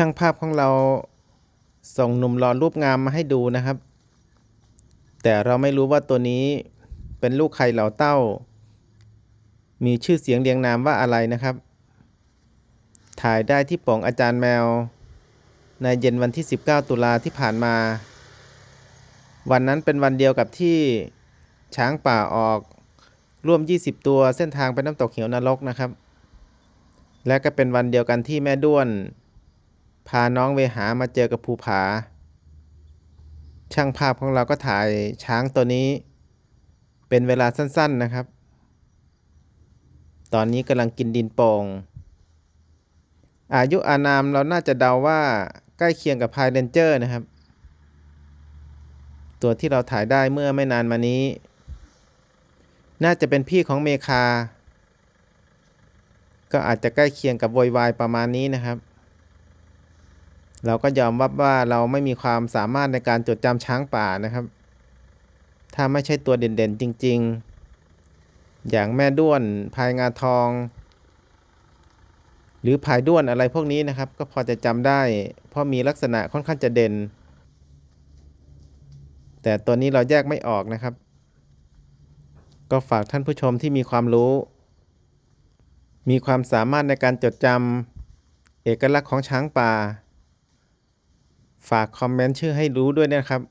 ช่างภาพของเราส่งหนุ่มหล่อรูปงามมาให้ดูนะครับ แต่เราไม่รู้ว่าตัวนี้เป็นลูกใครเหล่าเต้า มีชื่อเสียงเรียงนามว่าอะไรนะครับ ถ่ายได้ที่ป่องอาจารย์แมว ในเย็นวันที่ 19 ตุลาที่ผ่านมา วันนั้นเป็นวันเดียวกับที่ช้างป่าออกร่วม 20 ตัวเส้นทางไปน้ำตกเหวนรกนะครับ และก็เป็นวันเดียวกันที่แม่ด้วน พาน้องเวหามาเจอกับภูผา ช่างภาพของเราก็ถ่ายช้างตัวนี้ เป็นเวลาสั้นๆนะครับ ตอนนี้กำลังกินดินโป่งอายุอานามเราน่าจะเดาว่าใกล้เคียงกับพายเรนเจอร์นะครับ ตัวที่เราถ่ายได้เมื่อไม่นานมานี้ น่าจะเป็นพี่ของเมคา ก็อาจจะใกล้เคียงกับโวยวายประมาณนี้นะครับ เราก็ยอมรับว่าเราไม่มีความสามารถในการจดจำช้างป่านะครับ ถ้าไม่ใช่ตัวเด่นๆจริง ๆ อย่างแม่ด้วนพายงาทอง หรือพายด้วนอะไรพวกนี้นะครับ ก็พอจะจำได้ เพราะมีลักษณะค่อนข้างจะเด่น แต่ตัวนี้เราแยกไม่ออกนะครับ ก็ฝากท่านผู้ชมที่มีความรู้ มีความสามารถในการจดจำเอกลักษณ์ของช้างป่า ฝากคอมเมนต์ชื่อให้รู้ด้วยนะครับ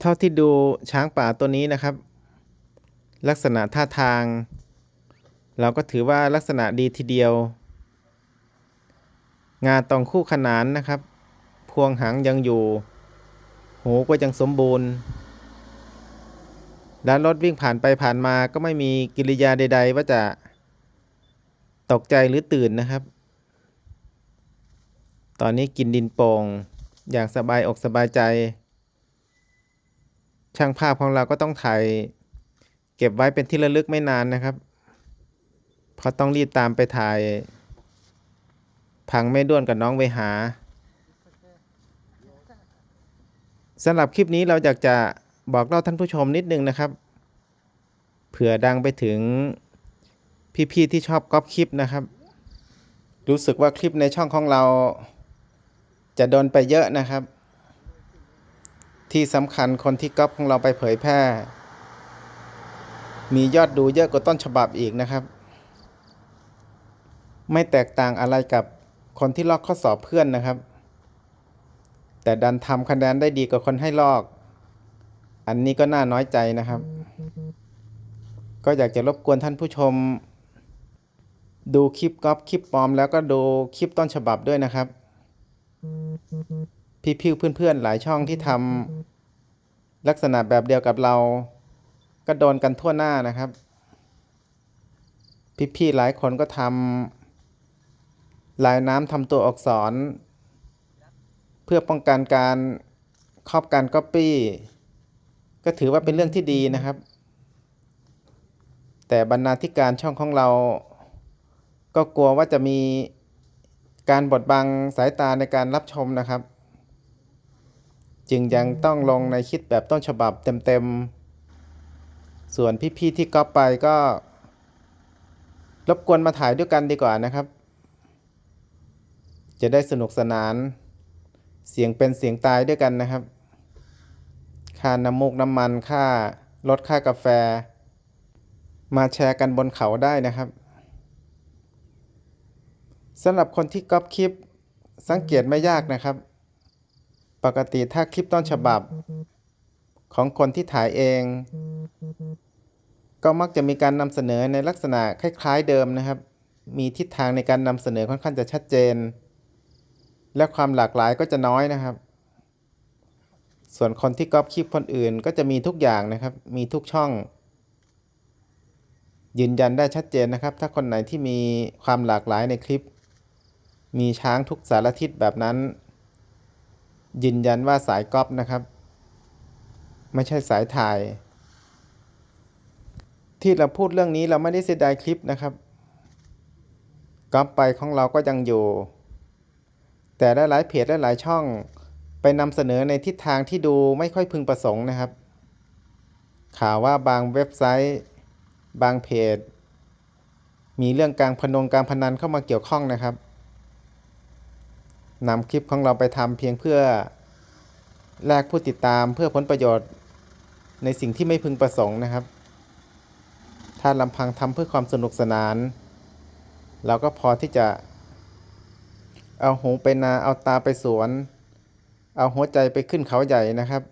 เท่าที่ดูช้างป่าตัวนี้นะครับ ลักษณะท่าทาง เราก็ถือว่าลักษณะดีทีเดียว งาตองคู่ขนานนะครับ พวงหางยังอยู่ หูก็ยังสมบูรณ์ด้านรถวิ่งผ่านไปผ่านมาก็ไม่มีกิริยาใด ๆ ว่าจะตกใจหรือตื่นนะครับ ตอนนี้กินดินโป่งอย่างสบายอกสบายใจ ช่างภาพของเราก็ต้องถ่ายเก็บไว้เป็นที่ระลึกไม่นานนะครับ เพราะต้องรีบตามไปถ่าย พังไม่ด้วนกับน้องเวหาสำหรับคลิปนี้เราอยากจะบอกเล่าท่านผู้ชมนิดนึงนะครับ เผื่อดังไปถึงพี่ๆที่ชอบก๊อปคลิปนะครับ รู้สึกว่าคลิปในช่องของเรา จะโดนไปเยอะนะครับ ที่สำคัญคนที่ก๊อปของเราไปเผยแพร่ มียอดดูเยอะกว่าต้นฉบับอีกนะครับ ไม่แตกต่างอะไรกับคนที่ลอกข้อสอบเพื่อนนะครับ แต่ดันทำคะแนนได้ดีกว่าคนให้ลอก อันนี้ก็น่าน้อยใจนะครับ ก็อยากจะรบกวนท่านผู้ชม ดูคลิปก๊อปคลิปปลอม แล้วก็ดูคลิปต้นฉบับด้วยนะครับ พี่ๆเพื่อนๆหลายช่องที่ทำลักษณะแบบเดียวกับเรา ก็โดนกันทั่วหน้านะครับ พี่ๆหลายคนก็ทำลายน้ำทำตัวอักษร เพื่อป้องกันการครอบการก๊อปปี้ ก็ถือว่าเป็นเรื่องที่ดีนะครับ แต่บรรณาธิการช่องของเรา ก็กลัวว่าจะมี การบดบังสายตาในการรับชมนะครับ จึงยังต้องลงในคลิปแบบต้นฉบับเต็มๆ ส่วนพี่ๆที่ก๊อปไปก็ รบกวนมาถ่ายด้วยกันดีกว่านะครับ จะได้สนุกสนาน เสียงเป็นเสียงตายด้วยกันนะครับ ค่าน้ำมูกน้ำมันค่ารถค่ากาแฟ มาแชร์กันบนเขาได้นะครับ สำหรับคนที่ก๊อปคลิปสังเกตไม่ยากนะครับ ปกติถ้าคลิปต้นฉบับ ของคนที่ถ่ายเอง ก็มักจะมีการนำเสนอในลักษณะคล้ายๆเดิมนะครับ มีทิศทางในการนำเสนอค่อนข้างจะชัดเจน และความหลากหลายก็จะน้อยนะครับ ส่วนคนที่ก๊อปคลิปคนอื่น ก็จะมีทุกอย่างนะครับ มีทุกช่องยืนยันได้ชัดเจนนะครับ ถ้าคนไหนที่มีความหลากหลายในคลิป มีช้างทุกสารทิศแบบนั้น ยืนยันว่าสายก๊อปนะครับ ไม่ใช่สายถ่าย ที่เราพูดเรื่องนี้เราไม่ได้เสียดายคลิปนะครับก๊อปไปของเราก็ยังอยู่ แต่หลายๆเพจและหลายช่องไปนำเสนอในทิศทางที่ดูไม่ค่อยพึงประสงค์นะครับ ข่าวว่าบางเว็บไซต์ บางเพจ มีเรื่องการพนงการพนันเข้ามาเกี่ยวข้องนะครับ นำคลิปของเราไปทำเพียงเพื่อแลกผู้ติดตามเพื่อผลประโยชน์ในสิ่งที่ไม่พึงประสงค์นะครับ ถ้าลำพังทำเพื่อความสนุกสนาน เราก็พอที่จะ เอาหูไปนาเอาตาไปสวน เอาหัวใจไปขึ้นเขาใหญ่นะครับ